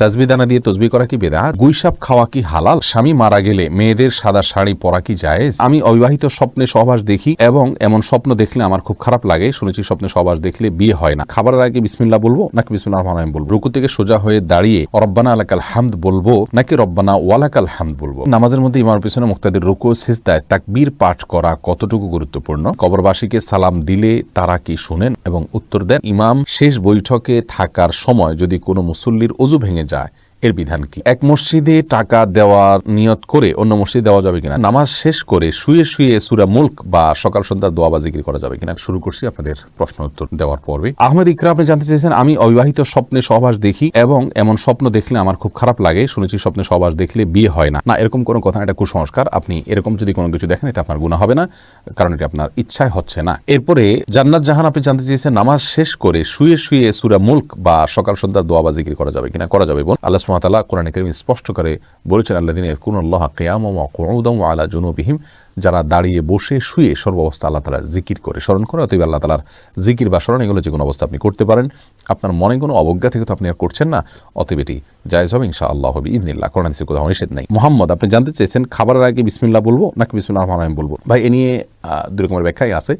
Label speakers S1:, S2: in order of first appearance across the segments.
S1: তাজবি দানা দিয়ে তসবি করা কি বেদা গুইসাপ খাওয়া কি হালাল? স্বামী মারা গেলে মেয়েদের সাদা শাড়ি পরা কি জায়েজ? আমি অবিবাহিত স্বপ্নে সহবাস দেখি এবং এমন স্বপ্ন দেখলে আমার খুব খারাপ লাগে। শুনেছি স্বপ্নে সহবাস দেখলে বিয়ে হয় না। খাবারের আগে বিসমিল্লা বলব নাকি বিসমিল্লাহ রহমান বলব? রুকু থেকে সোজা হয়ে দাঁড়িয়ে রব্বানা আলাকাল হামদ বলব নাকি রব্বানা ওয়ালাকাল হামদ বলব? নামাজের মধ্যে ইমার পিছনে মুক্তাদের রুকু, সিজদায় তাকবীর পাঠ করা কতটুকু গুরুত্বপূর্ণ? কবরবাসীকে সালাম দিলে তারা কি শুনেন এবং উত্তর দেন? ইমাম শেষ বৈঠকে থাকার সময় যদি কোনো মুসল্লির অজু ভেঙে যায় এর বিধান কি? এক মসজিদে টাকা দেওয়ার নিয়ত করে অন্য মসজিদে দেওয়া যাবে কিনা? নামাজ শেষ করে শুয়ে শুয়ে সুরা মুল্ক বা সকাল সন্ধ্যার দোয়া বা করা যাবে কিনা? শুরু করছি আপনাদের প্রশ্ন উত্তর দেওয়ার পর্বে। আহমেদ ইকরা আপনি জানতে চেয়েছেন, আমি অবিবাহিত স্বপ্নে সহবাস দেখি এবং এমন স্বপ্ন দেখলে আমার খুব খারাপ লাগে। শুনেছি স্বপ্নে সহবাস দেখলে বিয়ে হয় না। না, এরকম কোনো কথা এটা কুসংস্কার। আপনি এরকম যদি কোনো কিছু দেখেন, এটা আপনার গুণা হবে না, কারণ এটা আপনার ইচ্ছায় হচ্ছে না। এরপরে, জান্নাত জাহান, আপনি জানতে চেয়েছেন, নামাজ শেষ করে শুয়ে শুয়ে সুরা মুল্ক বা সকাল সন্ধ্যার দোয়া বা করা যাবে কিনা? করা যাবে বোন আল্লাহ সুবহানাহু কোরআন করিম স্পষ্ট করে বলেছেন আল্লাহ দিন কুনুল্লাহ কেয়াম কুউদাম আলা জুনুবিহিম যারা দাঁড়িয়ে বসে শুয়ে সর্বাবস্থা আল্লাহ তালা জিকির করে স্মরণ করে অতএব আল্লাহ তালার জিকির বা স্মরণ এগুলো যে কোনো অবস্থা আপনি করতে পারেন। আপনার মনে কোনো অবজ্ঞা থেকে তো আপনি আর করছেন না অতএব এটি জায়েজ হবে ইনশা আল্লাহ হবে ইবনিল্লাহ কোরআন সে কোথাও নিষেধ নেই। মোহাম্মদ আপনি জানতে চেয়েছেন খাবারের আগে বিসমিল্লা বলব নাকি বিসমিল্লাহ রহমান রহিম বলব? ভাই এ নিয়ে আহ, দুই রকমের ব্যাখ্যাই আছে।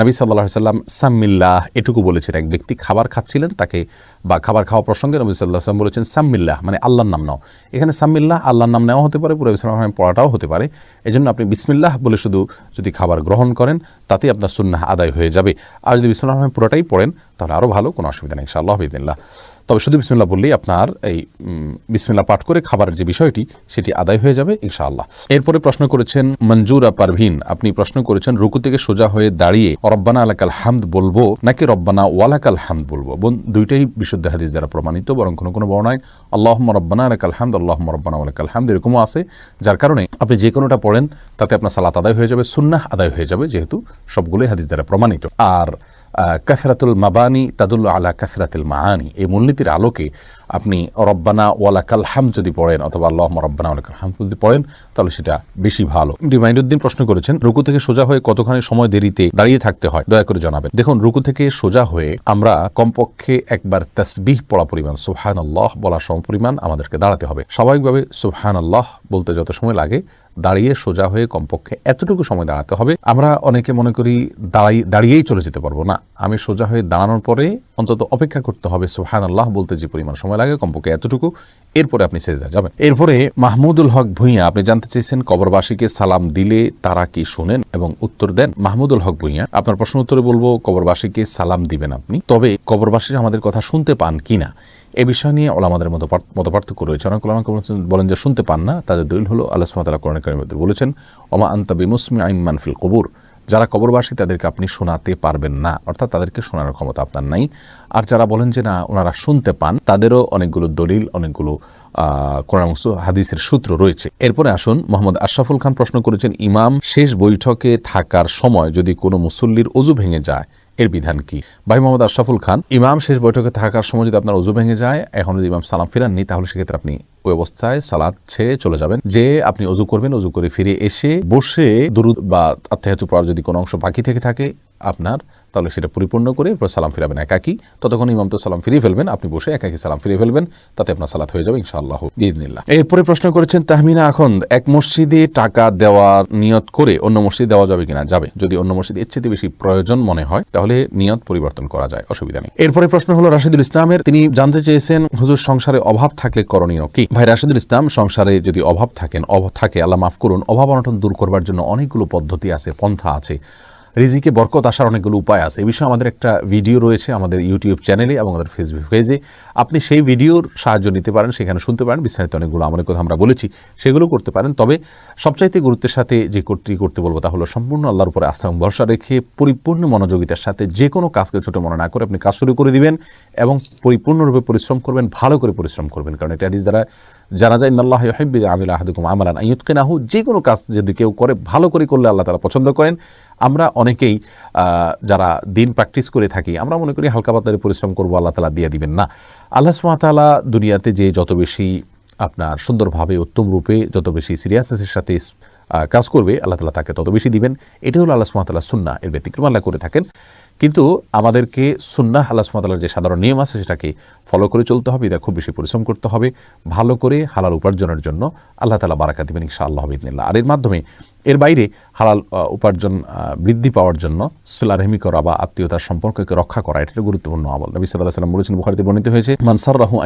S1: নবী সাল্লাহ সাল্লাম সাম্মিল্লাহ এটুকু বলেছেন। এক ব্যক্তি খাবার খাচ্ছিলেন, তাকে বা খাবার খাওয়া প্রসঙ্গে নবী সাল্লাহ সাল্লাম বলেছেন, সাম্মিল্লাহ মানে আল্লাহর নাম নাও। এখানে সাম্মিল্লাহ আল্লাহর নাম নেওয়া হতে পারে, পুরো ইসলাম পড়াটাও হতে পারে। এই জন্য আপনি বিসমিল্লাহ বলে শুধু যদি খাবার গ্রহণ করেন তাতেই আপনার সুন্না আদায় হয়ে যাবে। আর যদি বিসমিল্লাহ রহমান পুরোটাই পড়েন তাহলে আরও ভালো কোনো অসুবিধা নেই ইনশাআল্লাহ বিদিল্লাহ তবে শুধু বিসমিল্লাহ বললেই আপনার এই উম, বিসমিল্লাহ পাঠ করে খাবারের যে বিষয়টি সেটি আদায় হয়ে যাবে ইনশাআল্লাহ। এরপরে প্রশ্ন করেছেন মঞ্জুরা পারভিন আপনি প্রশ্ন করেছেন রুকু থেকে সোজা হয়ে দাঁড়িয়ে রব্বানা আলাকাল হামদ বলব নাকি রব্বানা ওয়ালাকাল হামদ বলব? বোন দুইটাই বিশুদ্ধ হাদিস দ্বারা প্রমাণিত বরং কোনো কোনো বর্ণায় আল্লাহ রব্বানা আলাকাল হামদ আল্লাহ রব্বানা ওয়ালাকাল হামদ এরকমও আছে যার কারণে আপনি যে কোনোটা পড়েন তাতে আপনার সালাত আদায় হয়ে যাবে সুন্নাহ আদায় হয়ে যাবে যেহেতু সবগুলোই হাদিস দ্বারা প্রমাণিত। আর কাসরাতুল মাবানি তাদুল্লা আলা কাসরাতুল মাহানি এই মূলনীতির আলোকে আপনি রব্বানা ওয়ালাকাল হাম যদি পড়েন অথবা আল্লাহ রব্বানা ওয়ালাকাল হাম যদি পড়েন, তাহলে সেটা বেশি ভালো। রিমাইন্ডুদ্দিন প্রশ্ন করেছেন, রুকু থেকে সোজা হয়ে কতখানি সময় দেরিতে দাঁড়িয়ে থাকতে হয়? দয়া করে জানাবেন। দেখুন, রুকু থেকে সোজা হয়ে আমরা কমপক্ষে একবার তসবিহ পড়া পরিমাণ সুবহান আল্লাহ বলা সম পরিমাণ আমাদেরকে দাঁড়াতে হবে। স্বাভাবিকভাবে সুবহান আল্লাহ বলতে যত সময় লাগে, দাঁড়িয়ে সোজা হয়ে কমপক্ষে এতটুকু সময় দাঁড়াতে হবে। আমরা অনেকে মনে করি দাঁড়াই, দাঁড়িয়েই চলে যেতে পারব। না, আমি সোজা হয়ে দাঁড়ানোর পরে অন্তত অপেক্ষা করতে হবে সুহান আল্লাহ বলতে যে পরিমাণ সময় লাগে কমপক্ষে এতটুকু। এরপরে আপনি সেজা যাবেন। এরপরে মাহমুদুল হক ভূঁইয়া, আপনি জানতে চেয়েছেন কবরবাসীকে সালাম দিলে তারা কি শোনেন এবং উত্তর দেন মাহমুদুল হক ভূঁইয়া। আপনার প্রশ্ন উত্তরে বলব, কবরবাসীকে সালাম দিবেন আপনি। তবে কবরবাসী আমাদের কথা শুনতে পান কিনা এ বিষয় নিয়ে ওলামাদের মতো মত পার্থক্য রয়েছে। অনেক ওলামা বলেন যে, শুনতে পান না। তাদের দলিল হলো, আল্লাহ সুমাতালা কোরআন মধ্যে বলেছেন, ওমা আন্তাবি মুসমি আইমান ফিল কবুর। যারা কবরবাসী তাদেরকে আপনি শোনাতে পারবেন না, অর্থাৎ তাদেরকে শোনানোর ক্ষমতা আপনার নাই। আর যারা বলেন যে না, ওনারা শুনতে পান, তাদেরও অনেকগুলো দলিল, অনেকগুলো কোরআন হাদিসের সূত্র রয়েছে। এরপরে আসুন মোহাম্মদ আশরাফুল খান প্রশ্ন করেছেন, ইমাম, শেষ বৈঠকে থাকার সময় যদি কোনো মুসল্লির অজু ভেঙে যায়, এর বিধান কি? ভাই মোহাম্মদ আশরাফুল খান, ইমাম, শেষ বৈঠকে থাকার সময় যদি আপনার অজু ভেঙে যায়, এখন যদি ইমাম সালাম ফিরাননি, তাহলে সেক্ষেত্রে আপনি ওই অবস্থায় সালাদ ছেড়ে চলে যাবেন। যে আপনি অজু করবেন, অজু করে ফিরে এসে বসে দুরুদ বা আত্মাহাতু পড়ার যদি কোনো অংশ বাকি থেকে থাকে, আপনার তাহলে সেটা পরিপূর্ণ করে এরপর সালাম ফিরাবেন একাকি। ততক্ষণ ইমাম তো সালাম ফিরিয়ে ফেলবেন, আপনি বসে একাকি সালাম ফিরিয়ে ফেলবেন, তাতে আপনার সালাত হয়ে যাবে ইনশাআল্লাহ ইদিনিল্লাহ এরপরে প্রশ্ন করেছেন তাহমিনা এখন এক মসজিদে টাকা দেওয়ার নিয়ত করে অন্য মসজিদে দেওয়া যাবে কিনা? যাবে। যদি অন্য মসজিদে এর চেয়ে বেশি প্রয়োজন মনে হয়, তাহলে নিয়ত পরিবর্তন করা যায়, অসুবিধা নেই। এরপরে প্রশ্ন হলো রাশিদুল ইসলামের, তিনি জানতে চেয়েছেন হুজুর সংসারে অভাব থাকলে করণীয় কি? ভাই রাশিদুল ইসলাম, সংসারে যদি অভাব থাকেন, অভাব থাকে, আল্লাহ মাফ করুন, অভাব অনটন দূর করবার জন্য অনেকগুলো পদ্ধতি আছে, পন্থা আছে। রিজিকে বরকত আসার অনেকগুলো উপায় আছে। এ বিষয়ে আমাদের একটা ভিডিও রয়েছে আমাদের ইউটিউব চ্যানেলে এবং আমাদের ফেসবুক পেজে। আপনি সেই ভিডিওর সাহায্য নিতে পারেন, সেখানে শুনতে পারেন। বিস্তারিত অনেকগুলো আমাদের কথা আমরা বলেছি, সেগুলো করতে পারেন। তবে সবচাইতে গুরুত্বের সাথে যে করতে করতে বলব তা হলো সম্পূর্ণ আল্লাহর উপরে আস্থা এবং ভরসা রেখে পরিপূর্ণ মনোযোগিতার সাথে যে কোনো কাজকে ছোট মনে না করে আপনি কাজ শুরু করে দিবেন এবং পরিপূর্ণরূপে পরিশ্রম করবেন, ভালো করে পরিশ্রম করবেন। কারণ এটা দ্বারা জানা যায়, ইন্নাল্লাহ ইউহিব্বু আমিল আহাদুকুম আমালান আইয়ুতকিনাহু যে কোনো কাজ যদি কেউ করে, ভালো করে করলে আল্লাহ তাআলা পছন্দ করেন। আমরা অনেকেই যারা দিন প্র্যাকটিস করে থাকি, আমরা মনে করি হালকা পাতলারে পরিশ্রম করব, আল্লাহ তালা দিয়ে দিবেন। না, আল্লাহ সুমাতালা দুনিয়াতে যে যত বেশি আপনার সুন্দরভাবে, উত্তম রূপে যত বেশি সিরিয়াসনেসের সাথে কাজ করবে, আল্লাহ তালা তাকে তত বেশি দিবেন। এটা হলো আল্লাহ সুমাতালা সুন্না এর ব্যতিক্রম আল্লাহ করে থাকেন। কিন্তু আমাদেরকে সুন্নাহ আল্লাহ সুমাতালার যে সাধারণ নিয়ম আছে সেটাকে ফলো করে চলতে হবে, এটা খুব বেশি পরিশ্রম করতে হবে। ভালো করে হালাল উপার্জনের জন্য আল্লাহ তালা বারাকা দেবেন ইনশা আল্লাহ বিদিনিল্লা আর এর মাধ্যমে এর বাইরে হালাল উপার্জন বৃদ্ধি পাওয়ার জন্য সুল্লা রহমি করা বা আত্মীয়তার সম্পর্ককে রক্ষা করা, এটা গুরুত্বপূর্ণ আমল। নবী সাল্লাহ সাল্লাম বলেছেন, বুখারিতে বর্ণিত হয়েছে মানসার রাহু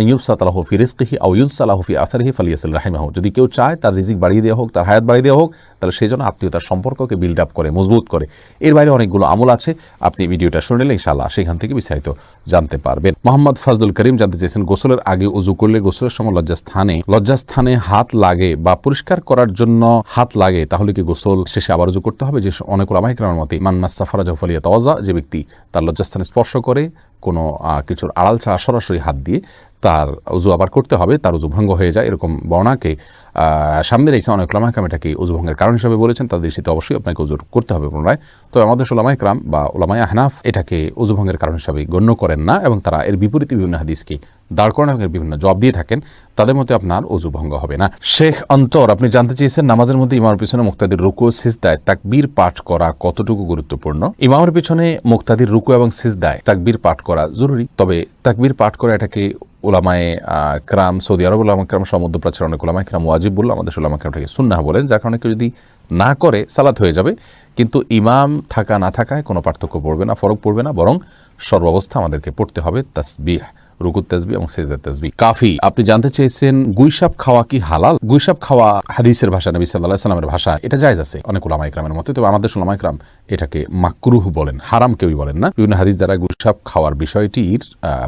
S1: আইয়ুব সাতালাহু ফি রিজকিহি আও ইউনসালাহু ফি আথারিহি ফালিয়াসিল রাহিমাহু। যদি কেউ চায় তার রিজিক বাড়িয়ে দেওয়া হোক, তার হায়াত বাড়িয়ে দেওয়া হোক তাহলে সেই জন্য আত্মীয়তার সম্পর্ককে বিল্ড আপ করে, মজবুত করে। এর বাইরে অনেকগুলো আমল আছে, আপনি ভিডিওটা শুনে নিলে ইনশাআল্লাহ সেখান থেকে বিস্তারিত জানতে পারবেন। মোহাম্মদ ফাজলুল করিম জানতে চেয়েছেন, গোসলের আগে উজু করলে গোসলের সময় লজ্জাস্থানে লজ্জাস্থানে হাত লাগে বা পরিষ্কার করার জন্য হাত লাগে, তাহলে কি গোসল শেষে আবার উজু করতে হবে? যে অনেক ওলামাইকরামের মতে মান্নাস সাফারা জফলিয়া তওয়াজা যে ব্যক্তি তার লজ্জাস্থানে স্পর্শ করে কোনো কিছুর আড়াল ছাড়া সরাসরি হাত দিয়ে তার উজু আবার করতে হবে, তার উজু ভঙ্গ হয়ে যায়, এরকম বর্ণাকে সামনে রেখে অনেক ওলামাইকরাম এটাকে উজু ভঙ্গের কারণ হিসেবে বলেছেন, তাদের সেটা অবশ্যই আপনাকে উজুর করতে হবে পুনরায়। তবে আমাদের ওলামাইকরাম বা ওলামাই আহনাফ এটাকে উজু ভঙ্গের কারণ হিসাবে গণ্য করেন না এবং তারা এর বিপরীতে বিভিন্ন হাদিসকে দাঁড় করানো এবং বিভিন্ন জব দিয়ে থাকেন, তাদের মধ্যে আপনার অজু ভঙ্গ হবে না। শেখ অন্তর, আপনি জানতে চেয়েছেন নামাজের মধ্যে ইমামের পিছনে মুক্তাদির রুকু সিজদায় তাকবীর পাঠ করা কতটুকু গুরুত্বপূর্ণ? ইমামের পিছনে মুক্তাদির রুকু এবং সিজদায় তাকবীর পাঠ করা জরুরি, তবে তাকবীর পাঠ করা এটাকে ওলামায়ে ক্রাম, সৌদি আরব ওলামা ক্রাম সমুদ্রপ্রাচীর অনেক ওলামায় ক্রাম ওয়াজিব বলল আমাদের ওলামা ক্রামটাকে সুন্নাহ বলেন, যার কারণে কেউ যদি না করে সালাত হয়ে যাবে, কিন্তু ইমাম থাকা না থাকায় কোনো পার্থক্য পড়বে না, ফরক পড়বে না, বরং সর্বাবস্থা আমাদেরকে পড়তে হবে তাসবিহ। রুকুত তাজবি এবং সেজদার তাজবি কাফি, আপনি জানতে চেয়েছেন গুইসাপ খাওয়া কি হালাল? গুইসাপ খাওয়া হাদিসের ভাষা, নবী সাল্লাহ সাল্লামের ভাষা, এটা জায়জ আছে অনেক ওলামা ইকরামের মতে তবে আমাদের ওলামা এটাকে মাকরুহ বলেন, হারাম কেউই বলেন না। বিভিন্ন হাদিস দ্বারা গুইসাপ খাওয়ার বিষয়টির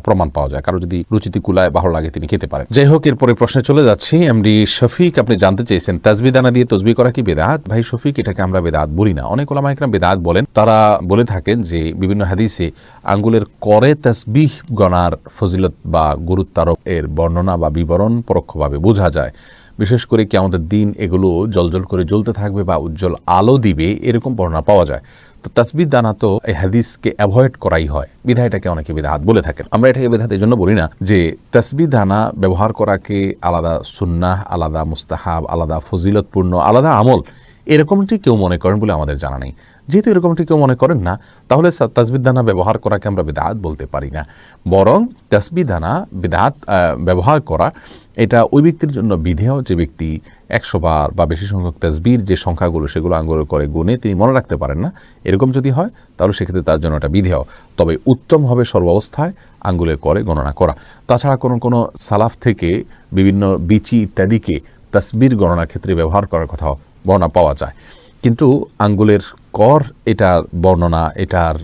S1: প্রমাণ পাওয়া যায়। কারও যদি রুচিতে কুলায়, ভালো লাগে, তিনি খেতে পারেন। যাই হোক, এরপরে প্রশ্নে চলে যাচ্ছি। এমডি শফিক, আপনি জানতে চেয়েছেন তাজবি দানা দিয়ে তসবি করা কি বেদাত? ভাই শফিক, এটাকে আমরা বেদাত বলি না। অনেক ওলামা ইকরাম বেদাত বলেন। তারা বলে থাকেন যে, বিভিন্ন হাদিসে আঙ্গুলের করে তাসবিহ গণার ফজিলত বা গুরুত্বারোপ এর বর্ণনা বা বিবরণ পরোক্ষভাবে বোঝা যায়। বিশেষ করে কি আমাদের দিন এগুলো জলজল করে জ্বলতে থাকবে বা উজ্জ্বল আলো দিবে, এরকম বর্ণনা পাওয়া যায়। তো তাসবিদ দানা তো এই হাদিসকে অ্যাভয়েড করাই হয়। বিধায়টাকে অনেকে বিধাত বলে থাকেন। আমরা এটাকে বিধাত এই জন্য বলি না যে তাসবি দানা ব্যবহার করাকে আলাদা সুন্নাহ, আলাদা মুস্তাহাব, আলাদা ফজিলতপূর্ণ, আলাদা আমল, এরকমটি কেউ মনে করেন বলে আমাদের জানা নেই। যেহেতু এরকমটি কেউ মনে করেন না, তাহলে সা- তাসবিদ দানা ব্যবহার করাকে আমরা বেদাত বলতে পারি না। বরং তাসবি দানা বেদাত ব্যবহার করা, এটা ওই ব্যক্তির জন্য বিধেয় যে ব্যক্তি একশো বার বা বেশি সংখ্যক তাসবির যে সংখ্যাগুলো সেগুলো আঙ্গুল করে গুণে তিনি মনে রাখতে পারেন না। এরকম যদি হয়, তাহলে সেক্ষেত্রে তার জন্য এটা বিধেয়। তবে উত্তম হবে সর্বাবস্থায় আঙ্গুলে করে গণনা করা। তাছাড়া কোনো কোনো সালাফ থেকে বিভিন্ন বিচি ইত্যাদিকে তাসবির গণনার ক্ষেত্রে ব্যবহার করার কথা বর্ণনা পাওয়া যায়। কিন্তু আঙ্গুলের কর এটার বর্ণনা, এটার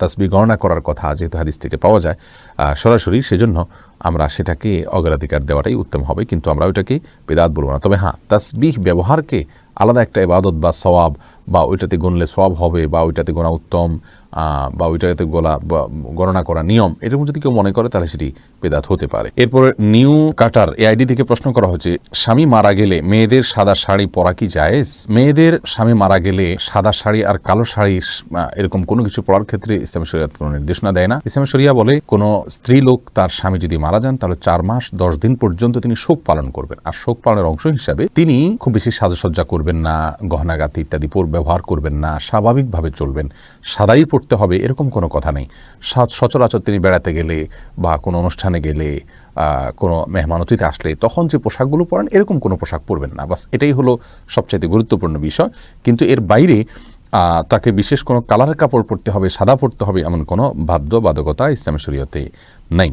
S1: তসবি গণনা করার কথা যেহেতু হাদিস থেকে পাওয়া যায় সরাসরি সেজন্য আমরা সেটাকে অগ্রাধিকার দেওয়াটাই উত্তম হবে, কিন্তু আমরা ওইটাকে বেদাত বলব না। তবে হ্যাঁ তসবিহ ব্যবহারকে আলাদা একটা ইবাদত বা সওয়াব, বা ওইটাতে গুনলে সওয়াব হবে, বা ওইটাতে গোনা উত্তম বা ওইটাতে গোলা, বা গণনা করা নিয়ম, এরকম যদি কেউ মনে করে তাহলে সেটি বেদাত হতে পারে। এরপরে নিউ কাটার এই আইডি থেকে প্রশ্ন করা হচ্ছে, স্বামী মারা গেলে মেয়েদের সাদা শাড়ি পরা কি জায়েজ? মেয়েদের স্বামী মারা গেলে সাদা শাড়ি আর কালো শাড়ি এরকম কোনো কিছু পড়ার ক্ষেত্রে ইসলাম শরিয়াত কোনো নির্দেশনা দেয় না। ইসলাম শরিয়া বলে, কোনো স্ত্রী লোক তার স্বামী যদি মারা যান, তাহলে চার মাস, দশ দিন পর্যন্ত তিনি শোক পালন করবেন। আর শোক পালনের অংশ হিসাবে তিনি খুব বেশি সাজসজ্জা করবেন না গহনাগাতি ইত্যাদি ব্যবহার করবেন না, স্বাভাবিকভাবে চলবেন। সাদাই পড়তে হবে, এরকম কোনো কথা নেই। সচরাচর তিনি বেড়াতে গেলে বা কোনো অনুষ্ঠানে গেলে কোনো মেহমান অতিথি আসলে তখন যে পোশাকগুলো পরেন, এরকম কোনো পোশাক পরবেন না। বাস এটাই হলো সবচাইতে গুরুত্বপূর্ণ বিষয়। কিন্তু এর বাইরে তাকে বিশেষ কোনো কালারের কাপড় পরতে হবে, সাদা পরতে হবে, এমন কোনো বাধ্যবাধকতা ইসলামের শরীয়তে নাই।